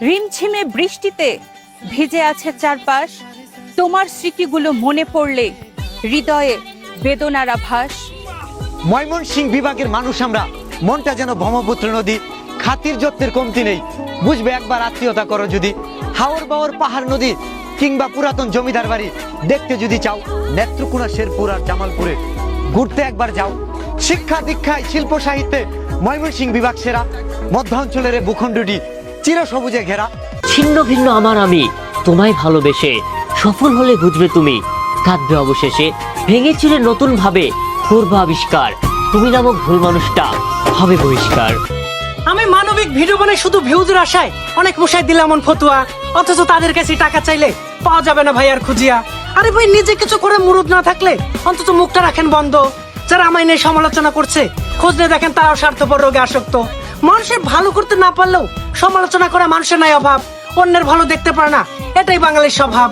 রিমঝিমে বৃষ্টিতে ভিজে আছে চারপাশ। তোমার স্মৃতিগুলো মনে পড়লে হৃদয়ে বেদনার আভাস। ময়মনসিং বিভাগের মানুষ আমরা। মনটা যেন ব্রহ্মপুত্র নদী। খাতির যত্নের কমতি নেই। বুঝবে একবার আত্মীয়তা করো যদি। হাওর বাওর পাহাড় নদী কিংবা পুরাতন জমিদার বাড়ি দেখতে যদি চাও নেত্রকোনা শেরপুর আর জামালপুরে ঘুরতে একবার যাও। শিক্ষা দীক্ষায়, শিল্প সাহিত্যে ময়মনসিং বিভাগ সেরা। মধ্যাঞ্চলের ভূখণ্ডটি চিরসবুজে ঘেরা। ছিন্ন ভিন্ন আমার আমি তোমায় ভালোবেসে। সফল হলে বুঝবে তুমি কাঁদবে অবশেষে। ভেঙে চিরে নতুন ভাবে করবে আবিষ্কার। তুমি নামক ভুল মানুষটা হবে বহিষ্কার। আমি মানবিক ভিডিও বানাই শুধু ভিউজের আশায়। অনেক মশাই দিলাম মন ফতুয়া। অথচ তাদের কাছে টাকা চাইলে পাওয়া যাবে না ভাই আর খুঁজিয়া। আরে ভাই নিজে কিছু করে মুরুদ না থাকলে অন্তত মুখটা রাখেন বন্ধ। যারা আমায় নিয়ে সমালোচনা করছে খোঁজ নিয়ে দেখেন তারাও স্বার্থপর রোগে আসক্ত। মানুষের ভালো করতে না পারলেও সমালোচনা করা মানুষের নাই অভাব। অন্যের ভালো দেখতে পারে না। এটাই বাঙালির স্বভাব।